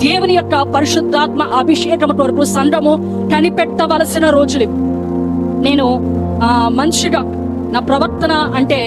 దేవుని యొక్క పరిశుద్ధాత్మ అభిషేకం కొరకు సంఘము కనిపెట్టవలసిన రోజులు నేను మంచిగా నా ప్రవర్తన అంటే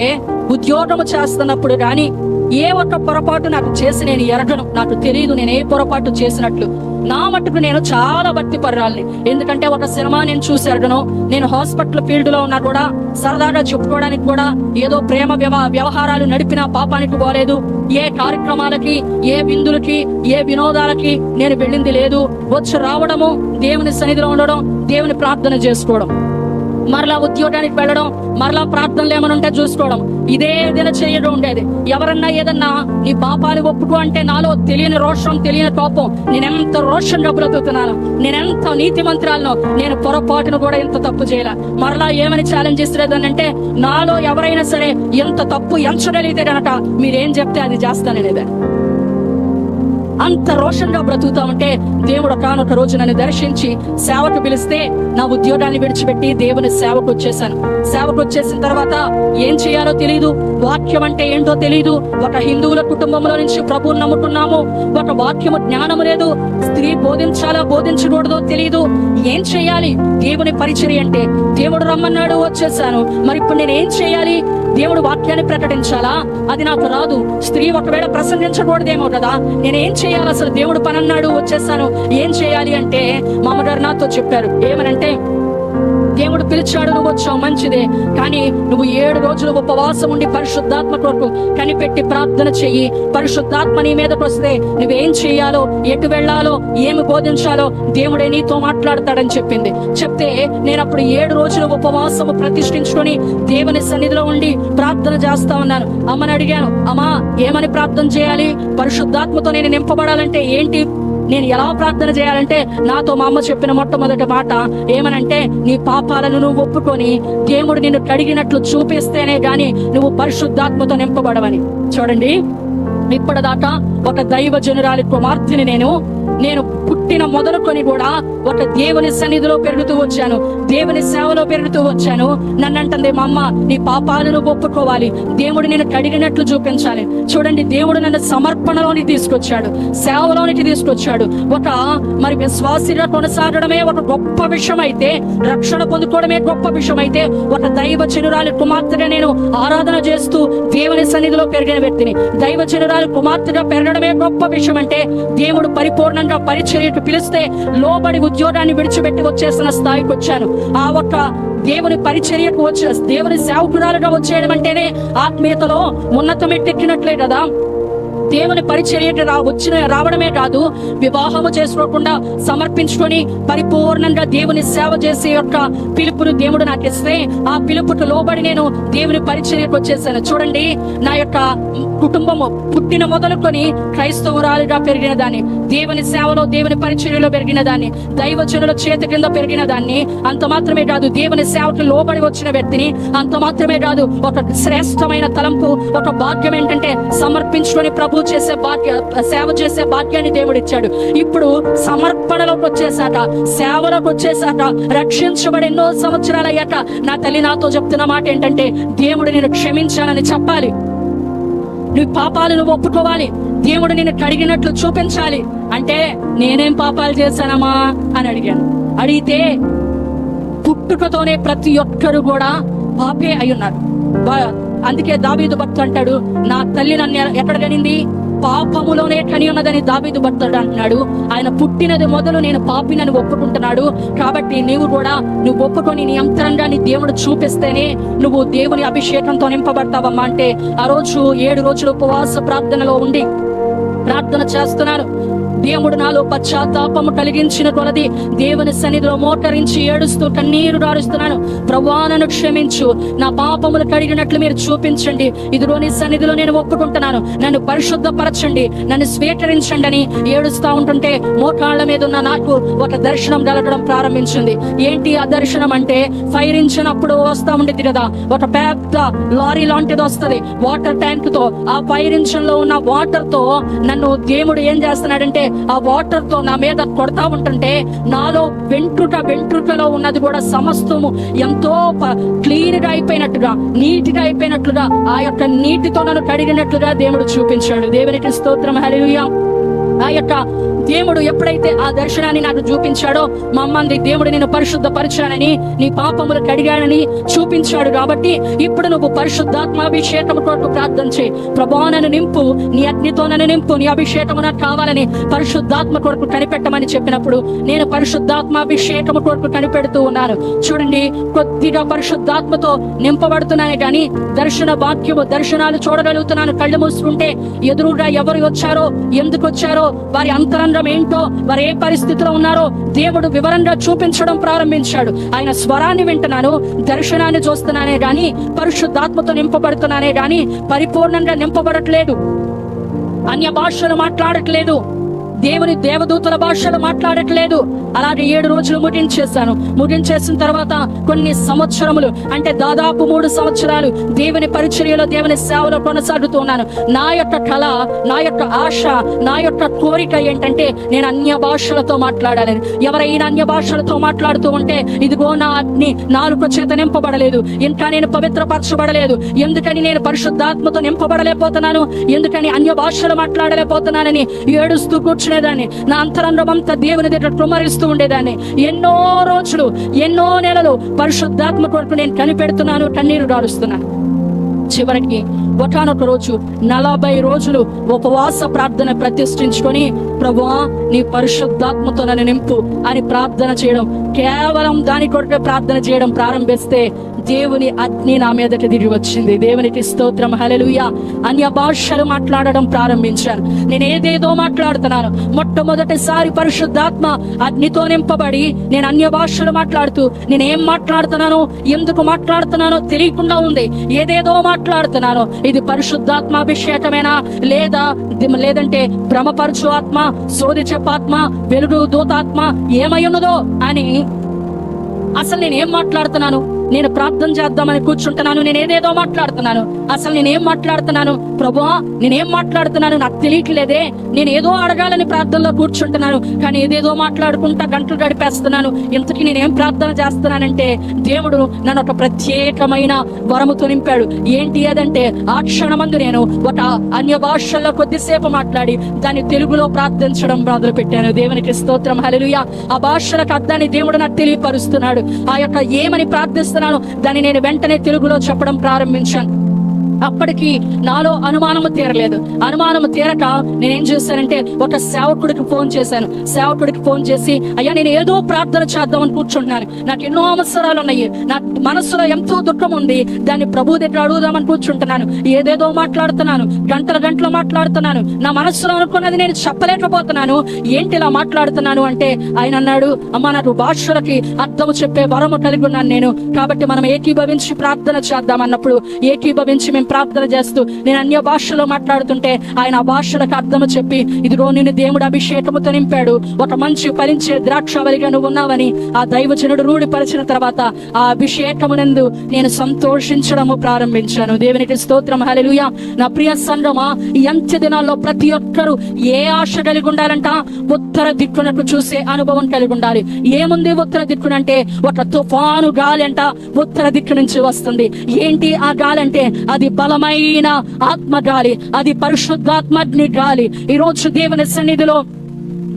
ఉద్యోగము చేస్తున్నప్పుడు కానీ ఏ ఒక్క పొరపాటు నాకు చేసి నేను ఎరగను నాకు తెలియదు నేను ఏ పొరపాటు చేసినట్లు. నా మట్టుకు నేను చాలా భక్తి పర్రాలి ఎందుకంటే ఒక సినిమా నేను చూసి ఎరగను నేను హాస్పిటల్ ఫీల్డ్లో ఉన్నా కూడా సరదాగా చెప్పుకోవడానికి కూడా ఏదో ప్రేమ వ్యవహారాలు నడిపినా పాపానికి పోలేదు. ఏ కార్యక్రమాలకి ఏ విందులకి ఏ వినోదాలకి నేను వెళ్ళింది లేదు. వచ్చి రావడము దేవుని సన్నిధిలో ఉండడం దేవుని ప్రార్థన చేసుకోవడం. మరలా ఉద్యోగానికి వెళ్ళడం మరలా ప్రార్థనలు ఏమైనా ఉంటే చూసుకోవడం. ఇదే దిన చేయడం ఉండేది. ఎవరన్నా ఏదన్నా నీ పాపాలు ఒప్పుకో అంటే నాలో తెలియని రోషం తెలియని కోపం నేనెంత రోషంగా బ్రతుకుతున్నాను నేనెంత నీతి మంత్రాలను నేను పొరపాటును కూడా ఇంత తప్పు చేయాల. మరలా ఏమని ఛాలెంజ్ అంటే నాలో ఎవరైనా సరే ఎంత తప్పు ఎంచగలిగితే గనక మీరేం చెప్తే అది చేస్తాననేదే అంత రోషంగా బ్రతుకుతా ఉంటే దేవుడు కానొక రోజు నన్ను దర్శించి సేవకు పిలిస్తే నా ఉద్యోగాన్ని విడిచిపెట్టి దేవుని సేవకు వచ్చేసాను సేవకు వచ్చేసిన తర్వాత ఏం చేయాలో తెలియదు వాక్యం అంటే ఏంటో తెలియదు ఒక హిందువుల కుటుంబంలో నుంచి ప్రభువుని నమ్ముకున్నాము. ఒక వాక్యము జ్ఞానము లేదు స్త్రీ బోధించాలా బోధించకూడదో తెలియదు ఏం చేయాలి? దేవుని పరిచర్య అంటే దేవుడు రమ్మన్నాడు వచ్చేసాను మరి ఇప్పుడు నేను ఏం చేయాలి? దేవుడు వాక్యాన్ని ప్రకటించాలా? అది నాకు రాదు. స్త్రీ ఒకవేళ ప్రసంగించకూడదేమో కదా నేను ఏం చేయాలి? అసలు దేవుడు పనన్నాడు వచ్చేసాను. ఏం చేయాలి అంటే మా అమ్మగారు నాతో చెప్పారు. ఏమనంటే దేవుడు పిలిచాడు నువ్వు వచ్చావు మంచిదే. కానీ నువ్వు ఏడు రోజులు ఉపవాసం ఉండి పరిశుద్ధాత్మ కొరకు కనిపెట్టి ప్రార్థన చెయ్యి. పరిశుద్ధాత్మ నీ మీదకి వస్తే నువ్వేం చేయాలో ఎటు వెళ్ళాలో ఏమి బోధించాలో దేవుడే నీతో మాట్లాడతాడని చెప్పింది. చెప్తే నేను అప్పుడు ఏడు రోజులు ఉపవాసము ప్రతిష్ఠించుకొని దేవుని సన్నిధిలో ఉండి ప్రార్థన చేస్తా ఉన్నాను. అమ్మని అడిగాను అమ్మా ఏమని ప్రార్థన చేయాలి? పరిశుద్ధాత్మతో నేను నింపబడాలంటే ఏంటి? నేను ఎలా ప్రార్థన చేయాలంటే నాతో మా అమ్మ చెప్పిన మొట్టమొదటి మాట ఏమనంటే నీ పాపాలను నువ్వు ఒప్పుకొని దేవుడు నిన్ను కడిగినట్లు చూపిస్తేనే గాని నువ్వు పరిశుద్ధాత్మతో నింపబడవని. చూడండి ఇప్పటిదాకా ఒక దైవ జనురాలి కుమార్తెని నేను నేను పుట్టిన మొదలుకొని కూడా ఒక దేవుని సన్నిధిలో పెరుగుతూ వచ్చాను. దేవుని సేవలో పెరుగుతూ వచ్చాను. నన్ను అంటుంది మా అమ్మ నీ పాపాలను ఒప్పుకోవాలి. దేవుడు నేను కడిగినట్లు చూపించాలి. చూడండి దేవుడు నన్ను సమర్పణలోని తీసుకొచ్చాడు. సేవలోనికి తీసుకొచ్చాడు. ఒక మరి విశ్వాసిగా కొనసాగడమే ఒక గొప్ప విషయం అయితే రక్షణ పొందుకోవడమే గొప్ప విషయం అయితే ఒక దైవ చెనురాలి కుమార్తెగా నేను ఆరాధన చేస్తూ దేవుని సన్నిధిలో పెరిగిన వ్యక్తిని. దైవ చెనురాలి కుమార్తెగా పెరగడమే గొప్ప విషయం అంటే దేవుడు పరిపూర్ణ పరిపూర్ణంగా పరిచర్యకు పిలిస్తే లోబడి ఉద్యోగాన్ని విడిచిపెట్టి వచ్చేసిన స్థాయికి వచ్చాను. ఆ ఒక్క దేవుని పరిచర్యకు వచ్చే దేవుని సేవకురాలుగా వచ్చేయడం అంటేనే ఆత్మీయతలో ఉన్నతమెట్టెక్కినట్లే కదా. దేవుని పరిచర్య రా వచ్చిన రావడమే కాదు వివాహము చేసుకోకుండా సమర్పించుకొని పరిపూర్ణంగా దేవుని సేవ చేసే యొక్క పిలుపును దేవుడు నాకు ఇస్తే ఆ పిలుపుకు లోబడి నేను దేవుని పరిచర్యకు వచ్చేసాను. చూడండి నా యొక్క కుటుంబము పుట్టిన మొదలుకొని క్రైస్తవురాలుగా పెరిగిన దాన్ని దేవుని సేవలో దేవుని పరిచర్యలో పెరిగిన దాన్ని దైవజనుల చేతి కింద పెరిగిన దాన్ని అంత మాత్రమే కాదు దేవుని సేవకు లోబడి వచ్చిన వ్యక్తిని అంత మాత్రమే కాదు ఒక శ్రేష్టమైన తలంపు ఒక భాగ్యం ఏంటంటే సమర్పించుకొని ప్రభు చేసే భాగ్య సేవ చేసే భాగ్యాన్ని దేవుడు ఇచ్చాడు. ఇప్పుడు సమర్పణలోకి వచ్చేసాక సేవలోకి వచ్చేసాక రక్షించబడి ఎన్నో సంవత్సరాలు అయ్యాక నా తల్లి నాతో చెప్తున్న మాట ఏంటంటే దేవుడు నేను క్షమించానని చెప్పాలి. నీ నువ్వు ఒప్పుకోవాలి. దేవుడు నిన్ను కడిగినట్లు చూపించాలి. అంటే నేనేం పాపాలు చేశానమ్మా? అని అడిగాను. అడిగితే పుట్టుకతోనే ప్రతి ఒక్కరు కూడా పాపే అయి ఉన్నారు. అందుకే దావీదు భక్తు అంటాడు నా తల్లి నన్ను ఎక్కడ కనింది పాపములోనే కని ఉన్నదని దావీదు భర్తడు అంటున్నాడు. ఆయన పుట్టినది మొదలు నేను పాపినని ఒప్పుకుంటున్నాడు. కాబట్టి నీవు కూడా నువ్వు ఒప్పుకొని నీ అంతరంగాన్ని దేవుడు చూపిస్తేనే నువ్వు దేవుని అభిషేకంతో నింపబడతావమ్మా అంటే ఆ రోజు ఏడు రోజులు ఉపవాస ప్రార్థనలో ఉండి ప్రార్థన చేస్తున్నాను. దేవుడు నాలో పశ్చాత్తాపము కలిగించిన కొలది దేవుని సన్నిధిలో మోటరించి ఏడుస్తూ కన్నీరు రారుస్తున్నాను. ప్రవాణను క్షమించు. నా పాపములు కడిగినట్లు మీరు చూపించండి. ఇదిలో నీ సన్నిధిలో నేను ఒప్పుకుంటున్నాను. నన్ను పరిశుద్ధపరచండి. నన్ను స్వీకరించండి అని ఏడుస్తా ఉంటుంటే మోకాళ్ళ మీద ఉన్న నాకు ఒక దర్శనం కలగడం ప్రారంభించింది. ఏంటి ఆ దర్శనం అంటే? ఫైర్ ఇంజిన్ అప్పుడు వస్తా ఉండేది కదా. ఒక పెద్ద లారీ లాంటిది వస్తది. వాటర్ ట్యాంక్తో ఆ ఫైర్ ఇంజిన్లో ఉన్న వాటర్తో నన్ను దేవుడు ఏం చేస్తున్నాడంటే ఆ వాటర్తో నా మీద కొడతా ఉంటుంటే నాలో వెంట్రుక వెంట్రుకలో ఉన్నది కూడా సమస్తము ఎంతో క్లీన్గా అయిపోయినట్టుగా నీటిగా అయిపోయినట్లుగా ఆ యొక్క నీటితో నన్ను కడిగినట్లుగా దేవుడు చూపించాడు. దేవునికి స్తోత్రం. హరియ ఆ యొక్క దేవుడు ఎప్పుడైతే ఆ దర్శనాన్ని నాకు చూపించాడో మమ్మల్ని దేవుడు నేను పరిశుద్ధపరిచానని నీ పాపములు కడిగానని చూపించాడు కాబట్టి ఇప్పుడు నువ్వు పరిశుద్ధాత్మాభిషేకం కొరకు ప్రార్థన చేయి. ప్రభా నన్ను నింపు. నీ అగ్నితో నన్ను నింపు. నీ అభిషేకము నాకు కావాలని పరిశుద్ధాత్మ కొరకు కనిపెట్టమని చెప్పినప్పుడు నేను పరిశుద్ధాత్మాభిషేకము కొరకు కనిపెడుతూ ఉన్నాను. చూడండి కొద్దిగా పరిశుద్ధాత్మతో నింపబడుతున్నానే కానీ దర్శన వాక్యము దర్శనాలు చూడగలుగుతున్నాను. కళ్ళు మూసుకుంటే ఎదురుగా ఎవరు వచ్చారో ఎందుకు వచ్చారో వారి అంతరంగం ఏంటో వారు ఏ పరిస్థితిలో ఉన్నారో దేవుడు వివరంగా చూపించడం ప్రారంభించాడు. ఆయన స్వరాన్ని వింటున్నాను దర్శనాన్ని చూస్తున్నానే గాని పరిశుద్ధాత్మతో నింపబడుతున్నానే గాని పరిపూర్ణంగా నింపబడట్లేదు. అన్య భాషలు మాట్లాడట్లేదు. దేవుని దేవదూతల భాషలు మాట్లాడట్లేదు. అలాగే ఏడు రోజులు ముగించేశాను. ముగించేసిన తర్వాత కొన్ని సంవత్సరములు అంటే దాదాపు మూడు సంవత్సరాలు దేవుని పరిచర్యలో దేవుని సేవలో కొనసాగుతున్నాను నా యొక్క కళ నా యొక్క ఆశ నా యొక్క కోరిక ఏంటంటే నేను అన్య భాషలతో మాట్లాడాలని ఎవరైనా అన్య భాషలతో మాట్లాడుతూ ఉంటే ఇదిగో నా అగ్ని నాలుగు చేత నింపబడలేదు. ఇంకా నేను పవిత్రపరచబడలేదు. ఎందుకని నేను పరిశుద్ధాత్మతో నింపబడలేకపోతున్నాను? ఎందుకని అన్య భాషలు మాట్లాడలేకపోతున్నానని ఏడుస్తూ కూర్చునేదాన్ని నా అంతరంగం అంతా దేవుని దగ్గర కుమరిస్తూ ఉండేదాన్ని. ఎన్నో రోజులు ఎన్నో నెలలు పరిశుద్ధాత్మ కొరకు నేను కనిపెడుతున్నాను కన్నీరు గారుస్తున్నాను. చివరికి ఒకనొక రోజు నలభై రోజులు ఉపవాస ప్రార్థన ప్రతిష్ఠించుకొని ప్రభువా నీ పరిశుద్ధాత్మతో నన్ను నింపు అని ప్రార్థన చేయడం కేవలం దాని కొరకే ప్రార్థన చేయడం ప్రారంభిస్తే దేవుని అగ్ని నా మీదకి దిగి వచ్చింది. దేవునికి స్తోత్రం. హలలుయ అన్య భాషలు మాట్లాడడం ప్రారంభించాను నేను ఏదేదో మాట్లాడుతున్నాను. మొట్టమొదటిసారి పరిశుద్ధాత్మ అగ్నితో నింపబడి నేను అన్య భాషలు మాట్లాడుతూ నేను ఏం మాట్లాడుతున్నానో ఎందుకు మాట్లాడుతున్నానో తెలియకుండా ఉంది. ఏదేదో మాట్లాడుతున్నాను. ఇది పరిశుద్ధాత్మాభిషేకమేనా? లేదా లేదంటే భ్రమపరచు ఆత్మ సోది చెప్పాత్మ వెలుగు దూతాత్మ ఏమై ఉన్నదో అని అసలు నేను ఏం మాట్లాడుతున్నాను? నేను ప్రార్థన చేద్దామని కూర్చుంటున్నాను. నేను ఏదేదో మాట్లాడుతున్నాను. అసలు నేను ఏం మాట్లాడుతున్నాను? ప్రభువా నేనేం మాట్లాడుతున్నాను? నాకు తెలియట్లేదే. నేను ఏదో అడగాలని ప్రార్థనలో కూర్చుంటున్నాను. కానీ ఏదేదో మాట్లాడుకుంటా గంటలు గడిపేస్తున్నాను. ఇంతకీ నేనేం ప్రార్థన చేస్తున్నానంటే దేవుడు నన్ను ఒక ప్రత్యేకమైన వరముతో నింపాడు. ఏంటి అదంటే ఆ క్షణమందు నేను ఒక అన్య భాషల్లో కొద్దిసేపు మాట్లాడి దాన్ని తెలుగులో ప్రార్థించడం మొదలు పెట్టాను దేవునికి స్తోత్రం. హలలుయ ఆ భాషలకు అద్దాన్ని దేవుడు నాకు తెలియపరుస్తున్నాడు. ఆ యొక్క ఏమని ప్రార్థిస్తున్నాను దాన్ని నేను వెంటనే తెలుగులో చెప్పడం ప్రారంభించాను. అప్పటికి నాలో అనుమానము తీరలేదు. అనుమానము తీరక నేనేం చేశానంటే ఒక సేవకుడికి ఫోన్ చేశాను. సేవకుడికి ఫోన్ చేసి అయ్యా నేను ఏదో ప్రార్థన చేద్దామని కూర్చుంటున్నాను. నాకు ఎన్నో అవసరాలు ఉన్నాయి. నా మనసులో ఎంతో దుఃఖం ఉంది. దాన్ని ప్రభు దగ్గర అడుగుదామని కూర్చుంటున్నాను. ఏదేదో మాట్లాడుతున్నాను. గంటల గంటలు మాట్లాడుతున్నాను. నా మనసులో అనుకున్నది నేను చెప్పలేకపోతున్నాను. ఏంటి ఇలా మాట్లాడుతున్నాను అంటే ఆయన అన్నాడు అమ్మ నాకు భాషలకి అర్థము చెప్పే వరము కలిగి ఉన్నాను నేను. కాబట్టి మనం ఏకీభవించి ప్రార్థన చేద్దాం అన్నప్పుడు ఏకీభవించి మేము ప్రార్థన చేస్తూ నేను అన్య భాషలో మాట్లాడుతుంటే ఆయన ఆ భాషలకు అర్థము చెప్పి ఇదిగో నేను దేవుడు అభిషేకముతో నింపాడు. ఒక మంచి ఫలించే ద్రాక్షవలిగా నువ్వు ఉన్నావని ఆ దైవజనుడు రూఢిపరిచిన తర్వాత ఆ అభిషేకమునందు నేను సంతోషించడము ప్రారంభించాను. దేవునికి స్తోత్రం. హలెలుయ నా ప్రియ సంగమా ఈ అంత్య దినాల్లో ప్రతి ఒక్కరూ ఏ ఆశ కలిగి ఉండాలంట? ఉత్తర దిక్కునట్లు చూసే అనుభవం కలిగి ఉండాలి. ఏముంది ఉత్తర దిక్కునంటే ఒక తుఫాను గాలి అంట ఉత్తర దిక్కు నుంచి వస్తుంది. ఏంటి ఆ గాలి అంటే? అది బలమైన ఆత్మ గాలి అది పరిశుద్ధాత్మని గాలి. ఈ రోజు దేవుని సన్నిధిలో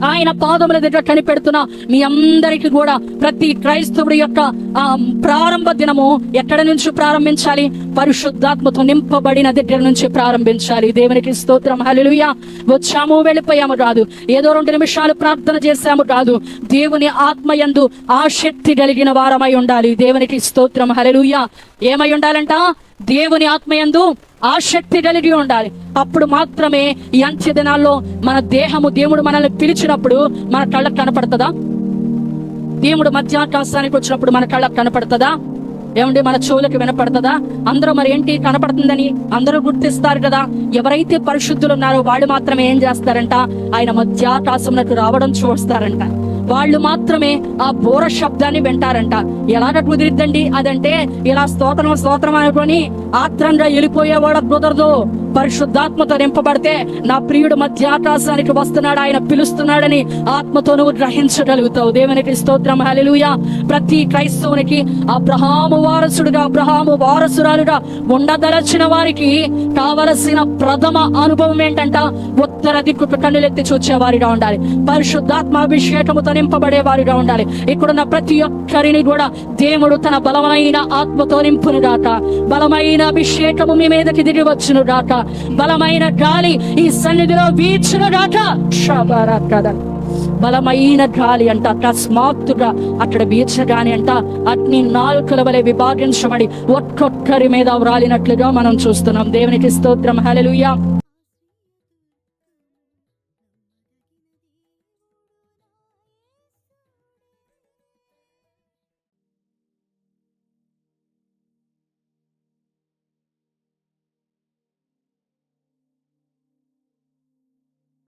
ఆయన పాదముల దగ్గర కనిపెడుతున్న మీ అందరికి కూడా ప్రతి క్రైస్తవుడి యొక్క ఆ, ప్రారంభ దినము ఎక్కడ నుంచి ప్రారంభించాలి? పరిశుద్ధాత్మతో నింపబడిన దగ్గర నుంచి ప్రారంభించాలి. దేవునికి స్తోత్రం. హల్లెలూయా. వచ్చాము వెళ్ళిపోయాము కాదు. ఏదో రెండు నిమిషాలు ప్రార్థన చేశాము కాదు. దేవుని ఆత్మయందు ఆసక్తి కలిగిన వారమై ఉండాలి. దేవునికి స్తోత్రం. హల్లెలూయా. ఏమై ఉండాలంట? దేవుని ఆత్మయందు ఆసక్తి కలిగి ఉండాలి. అప్పుడు మాత్రమే ఈ అంత్య దినాల్లో మన దేహము దేవుడు మనల్ని పిలిచినప్పుడు మన కళ్ళకు కనపడుతుందా? దేవుడు మధ్యాకాశానికి వచ్చినప్పుడు మన కళ్ళకు కనపడుతుందా? ఏమండి మన చెవులకు వినపడుతుందా? అందరూ మరి ఏంటి కనపడుతుందని అందరూ గుర్తిస్తారు కదా. ఎవరైతే పరిశుద్ధులు ఉన్నారో వాళ్ళు మాత్రమే ఏం చేస్తారంట? ఆయన మధ్యాకాశంలోకి రావడం చూస్తారంట. వాళ్ళు మాత్రమే ఆ బోర శబ్దాన్ని వింటారంట. ఎలాగ కుదిరిద్దండి అదంటే ఇలా స్తోత్రం స్తోత్రం అనుకొని ఆత్రంగా వెళ్ళిపోయేవాడు కుదరదు పరిశుద్ధాత్మతో నింపబడితే నా ప్రియుడు మధ్య ఆకాశానికి వస్తున్నాడు ఆయన పిలుస్తున్నాడని ఆత్మతో నువ్వు గ్రహించగలుగుతావు. దేవునికి స్తోత్రం హల్లెలూయా. ప్రతి క్రైస్తవునికి అబ్రహాము వారసుడుగా అబ్రహాము వారసురాలుగా ఉండదలచిన వారికి కావలసిన ప్రథమ అనుభవం ఏంటంట? ఉత్తర దిక్కుకు కన్నులెత్తి చూచేవారిగా ఉండాలి. పరిశుద్ధాత్మ అభిషేకముతో నింపబడే వారిగా ఉండాలి. ఇక్కడున్న ప్రతి ఒక్కరిని కూడా దేవుడు తన బలమైన ఆత్మతో నింపును గాక బలమైన అభిషేకము మీ మీదకి దిగి వచ్చును గాక బలమైన గాలి ఈ సన్నిధిలో వీచును గాక శబరకద. బలమైన గాలి అంట అకస్మాత్తుగా అక్కడ వీచగాని అంట. అగ్ని నాలుకల వలె విభాగించబడి ఒక్కొక్కరి మీద వ్రాలినట్లుగా మనం చూస్తున్నాం. దేవునికి స్తోత్రం. హల్లెలూయా.